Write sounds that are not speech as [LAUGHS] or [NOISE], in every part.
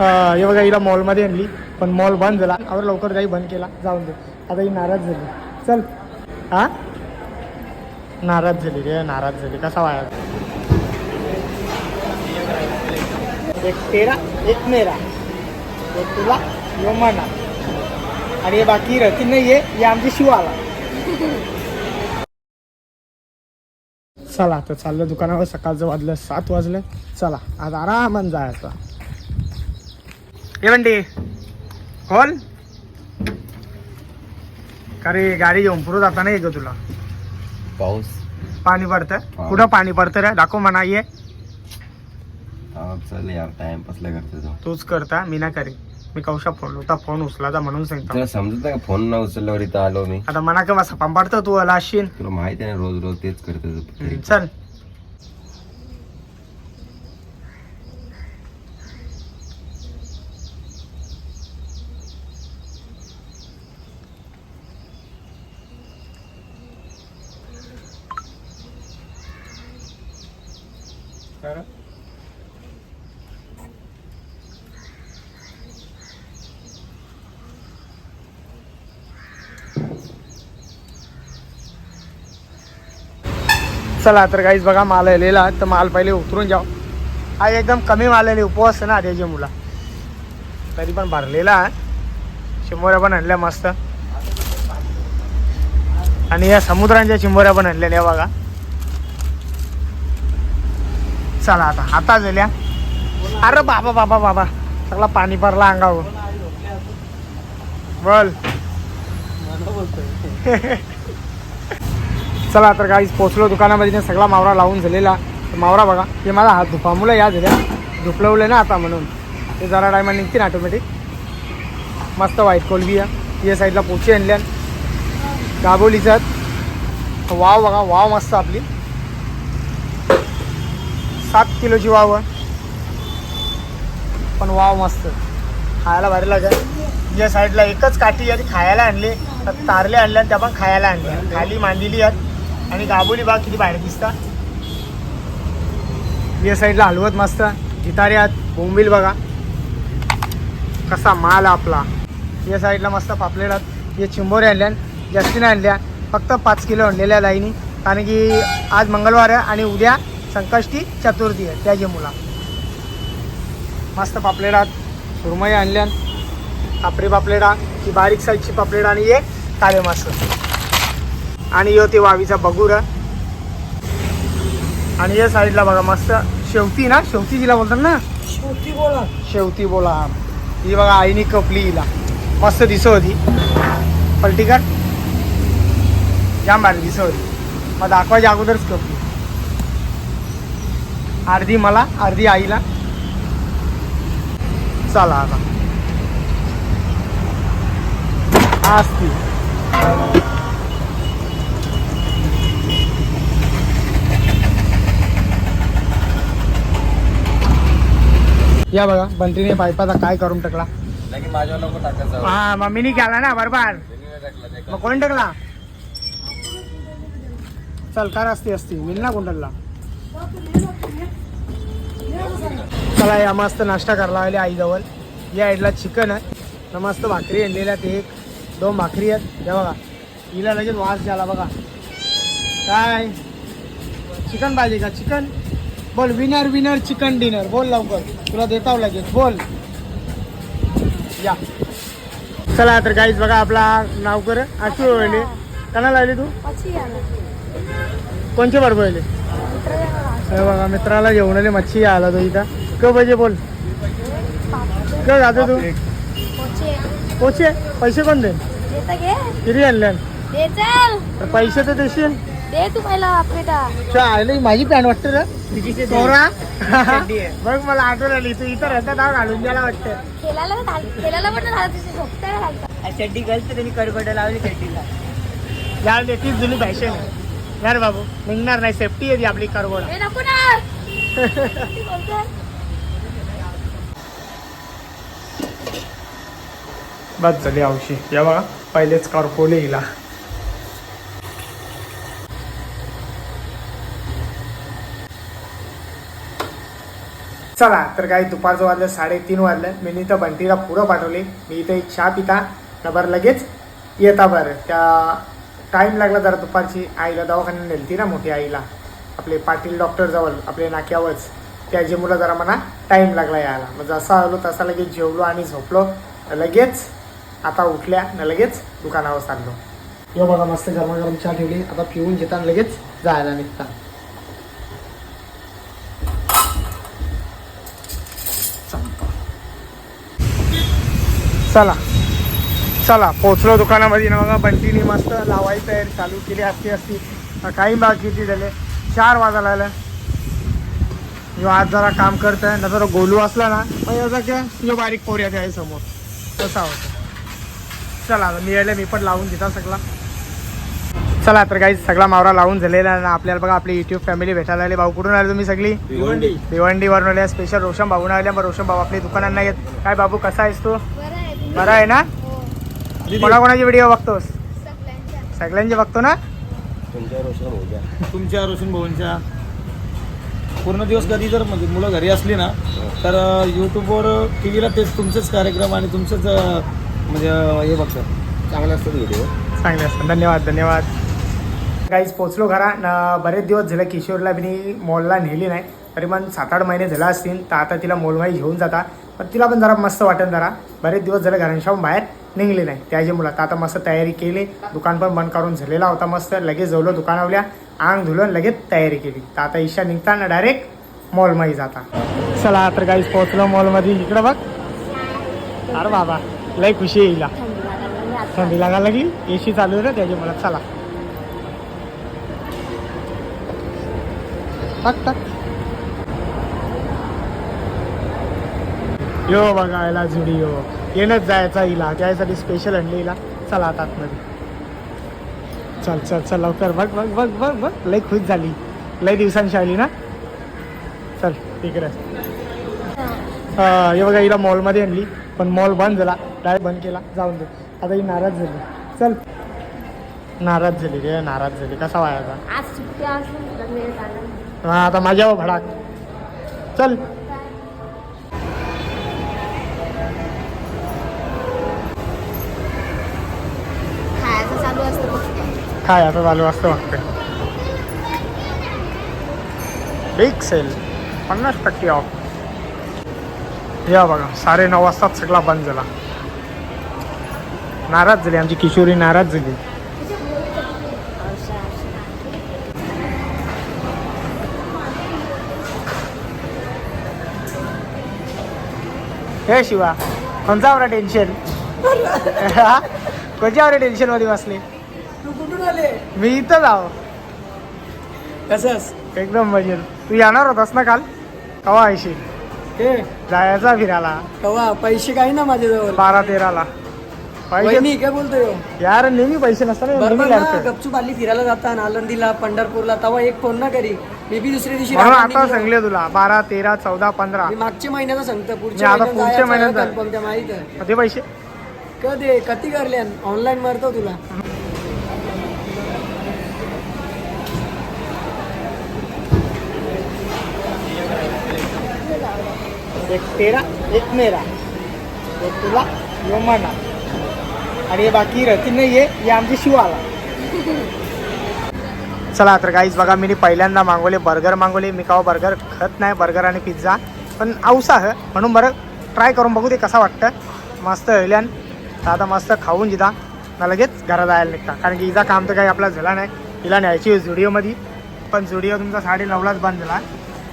अं, हे बघा हिला मॉलमध्ये आणली पण मॉल बंद झाला. आवर लवकर काही बंद केला. जाऊन दे. आता ही नाराज झाली. चल. हा? नाराज झाली रे नाराज झाली. कसा वाया एक तेरा एक मेरा. एक तुला यो मना आणि हे बाकी रतीन नाही आहे आमची शिव आला चला तर चाललं दुकानावर. सकाळचं वाजलं सात वाजलं. चला आज आरामान जायचं. हे म्हणते खोल का रे गाडी पुढं जाताना ये ग तुला पाऊस पाणी पडतं. कुठं पाणी पडतं रे दाखव म्हणा ये चल यार टाइमपास लय करते तो तूच करता मी ना करी मी कौशा फोन होता फोन उचलाचा म्हणून सांगतो तुला समजत नाही का फोन न उचलल्यावर इथं आलो मी आता मना का माझा पांपाडतो तू आला असशील तुला माहिती आहे रोज रोज तेच करते तू. हम्म, चला तर काहीच बघा माल आलेला तर माल पहिले उतरून जाऊ. हा एकदम कमी माल आले उपवास ना त्याचे मुला. तरी पण भरलेला आहे. चिंबोऱ्या पण आणल्या मस्त. आणि या समुद्रांच्या चिंबोऱ्या पण आणलेल्या बघा. चला आता. आता झाल्या अरे बाबा बाबा बाबा. सगळा पाणी भरला अंगावर. बोल. [LAUGHS] चला तर काहीच पोचलो दुकानामध्ये. सगळा मावरा लावून झालेला. मावरा बघा ते मला हात धुपामुळे या झाल्या. धुपलवले ना आता म्हणून. ते जरा टायमा निघतील ऑटोमॅटिक मस्त व्हाईट कोलबी आहे. या साईडला पोची आणल्या दाबोलीचं वाव बघा वाव मस्त आपली. सात किलोची वाव पण वाव मस्त. खायला भारी लागेल या साईडला एकच काठी आहे खायला आणली. तर तारले आणल्या त्या पण खायला आणल्या. खाली मांडलेली आहेत. आणि गाबोली बाग किती बाहेर दिसतात या साईडला हलवत मस्त. गितारे आहेत. बोंबील बघा. कसा माल आपला. या साईडला मस्त पापलेट आहेत. या चिंबोरे आणल्या जास्ती आणल्या. फक्त पाच किलो आणलेल्या लाईनी. कारण की आज मंगळवार आहे आणि उद्या संकष्टी चतुर्थी आहे. त्याची मुला. मस्त आहेत सुरमई आणल्या. कापरी पापलेडा. ही बारीक साईजची पापलेडा आणि एक काळे मास. आणि यो ते वावीचा बगूर. आणि या साईडला बघा मस्त शेवती ना? शेवती जिला बोलतात ना? शेवती बोला. शेवती बोला. ही बघा आईनी कपली हिला. मस्त दिसत होती. पलटी कर. जाम भारी दिसत होती. मग दाखवायच्या अगोदरच कपली. अर्धी मला अर्धी आईला. चला आता. असती या बघा बंटीने पाईपाचा काय करून टाकला? लगे माझ्या नको टाकायचं. हा मम्मीनी केला ना बरोबर. मग कोण टाकला? चल कार असते असते मिल ना कोंडलला. चला या मस्त नाश्ता करायला आले आईजवळ. या साईडला चिकन आहे. मस्त भाकरी आणलेल्या ते एक दोन भाकरी आहेत. या बघा. हिला लगेच वास झाला बघा. काय? चिकन पाहिजे का? चिकन बोल विनर विनर चिकन डिनर बोल लवकर. तुला देताव लगेच. बोल. या. चला तर काहीच बघा आपला नाव कर. आठवी वळली कोणाला आली तू? कोणचे बरोबर आले हे बघा मित्राला जेवण आले मच्छी आला तो इथं. क पाहिजे बोल. क जातो तू? पोचे. पैसे कोण दे किती आणल्या तर पैसे तर देशील? दे ही माझी पॅन्ट वाटते रे. सोरा बघ मला आठवण आली तू इथं राहता नाव घालून द्यायला वाटतं. चड्डी घालते त्यांनी कडबड लावली चड्डीला यार ते तीच जुनी फॅशन आहे. यार बाबू निघणार नाही. सेफ्टी आहे आपली करवड ना. [LAUGHS] बस झाली औशी या बघा पहिलेच करपोले हिला. चला तर काही दुपारचं वाजलं साडेतीन वाजलं. मी तर बंटीला पुढं पाठवले. मी इथं एक चहा पिता. न बरं लगेच येता बरं. त्या टाईम लागला जरा दुपारची. आईला दवाखान्यात नेलती ना मोठी आईला. आपले पाटील डॉक्टर जवळ आपले नाक्यावरच. त्या मुलं जरा मला टाईम लागला यायला. मग जसा आलो तसा लगेच जेवलो आणि झोपलो. लगेच आता उठल्या न लगेच दुकानावर चाललो. यो बघा मस्त गरमागरम चहा ठेवली. आता पिऊन घेताना लगेच जायला निघता. चला. चला पोचलो दुकानामध्ये. ना बघा बंटीने मस्त लावायची तयारी चालू केली असती असती काही बाकी किती झाले? चार वाजायला आलं यो आज जरा काम करतोय ना जरा गोलू असला ना मग याचा काय यो बारीक पोऱ्या आहे समोर. तसा होता. चला आता मी यायला मी पण लावून देता सगळा. चला तर काही सगळा मावरा लावून झालेला आहे. ना आपल्याला बघा आपली युट्यूब फॅमिली भेटायला आली भाऊ कुठून आले तुम्ही सगळी? भिवंडी. भिवंडीवरून आल्या स्पेशल रोशन भाऊन आल्या मग रोशन भाऊ आपली दुकानांना येत. काय बाबू कसा आहेस तू? बरं आहे. आहे ना? कोणाकोणाची व्हिडिओ बघतोस? सगळ्यांचे बघतो ना? तुमच्या रोशन तुमच्या भाऊंच्या. पूर्ण दिवस कधी जर म्हणजे मुलं घरी असली ना तर यूट्यूबवर टी व्हीला तेच तुमचेच कार्यक्रम आणि तुमचंच म्हणजे हे बघतात. चांगला असतात व्हिडिओ चांगले असतात. धन्यवाद धन्यवाद. काहीच पोचलो घरा. न बरेच दिवस झाले किशोरला मी मॉलला नेली नाही. तरी पण सात आठ महिने झाला असतील. तर आता तिला मॉलमध्ये घेऊन जाता. पण तिला पण जरा मस्त वाटेल जरा. बरेच दिवस झाले घरांशाहून बाहेर. निघले नाही. त्याची आता मस्त तयारी केली. दुकान पण बंद करून झालेला होता मस्त. लगेच जवळ दुकानावल्या आंग धुलून लगेच तयारी केली. तर आता ईशा निघताना डायरेक्ट मॉलमध्ये जाता. चला तर काहीच पोहोचलो मॉलमध्ये इकडं बघ. अरे बाबा लय खुशी येईल थंडी लागायला लागली. ए सी चालू आहे ना त्याची मला चला. यो बघायला झुडिओ येणंच जायचा हिला. त्यासाठी स्पेशल आणली हिला. चला आता आतमध्ये. चल चल चल लवकर. बघ बघ बघ बघ बघ. लय खुश झाली. लय दिवसांची आली ना? चल तिकडे हा, हे बघा हिला मॉलमध्ये आणली. पण मॉल बंद झाला. डायरेक्ट बंद केला. जाऊन दे. आता ही नाराज झाली. चल. नाराज झाली रे नाराज झाली. कसा वायाचा हा आता माझ्यावर भडाक चल. काय आता चालू असतं वाटतं? बिग सेल पन्नास टक्के ऑफ या बघा साडे नऊ वाजताच सगळा बंद झाला. नाराज झाली आमची किशोरी नाराज झाली. हे शिवा कोणचा आवडा टेन्शन कोणच्या आवडा टेन्शनमध्ये बसले? कुठून आले मी इथं जाव कसंस एकदम मजेत तू येणार होतास ना काल? कवा ऐशी हे. जायचा फिरायला. कवा? पैसे काही ना माझ्याजवळ. बारा तेराला. पाहिजे वहिनी काय बोलतोय? हो? यार नेहमी पैसे नसतात ना, बरोबर नेहमी ना लागतं. गपचूप आली फिरायला जाता आळंदीला पंढरपूरला तवा एक फोन ना करी मी बी दुसऱ्या दिवशी म्हणून रात्री आता निघलो. सांगले तुला बारा तेरा चौदा पंधरा. मी मागच्या महिन्याचा सांगतो पुढच्या आता महिन्यात पुढच्या जायचं महिन्यात आहे, जाय. confirm त्या माहीत आहे. ते पैसे? कधी? कधी करले ऑनलाईन मारतो तुला. एक तेरा एक मेरा एक तुला यो आणि हे बाकी रतीन नाही आहे हे आमची शिवाला. चला तर काहीच बघा मी पहिल्यांदा मागवले बर्गर मागवले. मी काव बर्गर खात नाही बर्गर आणि पिझ्झा पण औसा म्हणून बरं ट्राय करून बघू ते कसा वाटतं. मस्त हल्यान तर आता मस्त खाऊन जिदा. ना लगेच घरात जायला निघता. कारण की हिचा काम तर काही आपला झाला नाही. हिला न्यायची झुडिओमध्ये पण झुडिओ तुमचा साडे नऊलाच बंद झाला.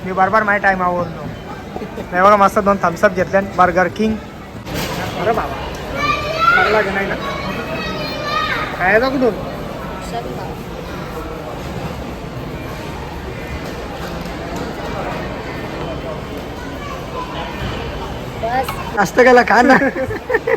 मी बरोबर माझ्या टायमावर नाही बघा मस्त दोन थम्सअप घेतले बर्गर किंग अरे बाबा. चांगला का नाही ना? खायचा कुठून बस. असतं गेला खा ना. [LAUGHS]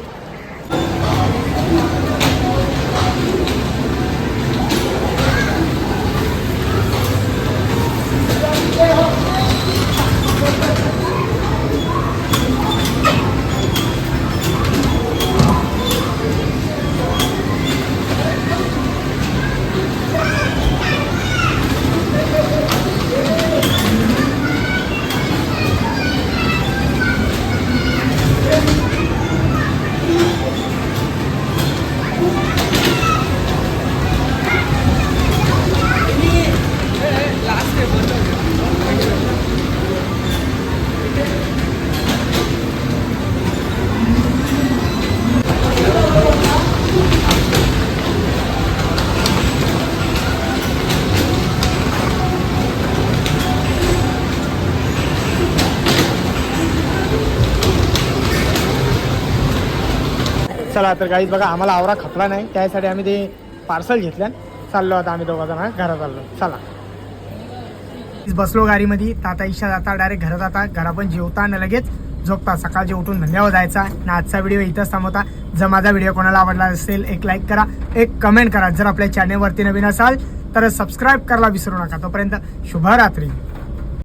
चला तर काही बघा आम्हाला आवरा खपला नाही. त्यासाठी आम्ही ते पार्सल घेतल्यान चाललो आता आम्ही दोघा जण घरात चाललो चला. बसलो गाडीमध्ये. ताता इशा जाता डायरेक्ट घरात जाता घरा पण जेवता आणि लगेच. झोपता. सकाळचे उठून धन्यवाद जायचा. आणि आजचा व्हिडिओ इथंच थांबवता. जर माझा व्हिडिओ कोणाला आवडला असेल एक लाईक करा. एक कमेंट करा. जर आपल्या चॅनेलवरती नवीन असाल तर सबस्क्राईब करायला विसरू नका. तोपर्यंत शुभरात्री.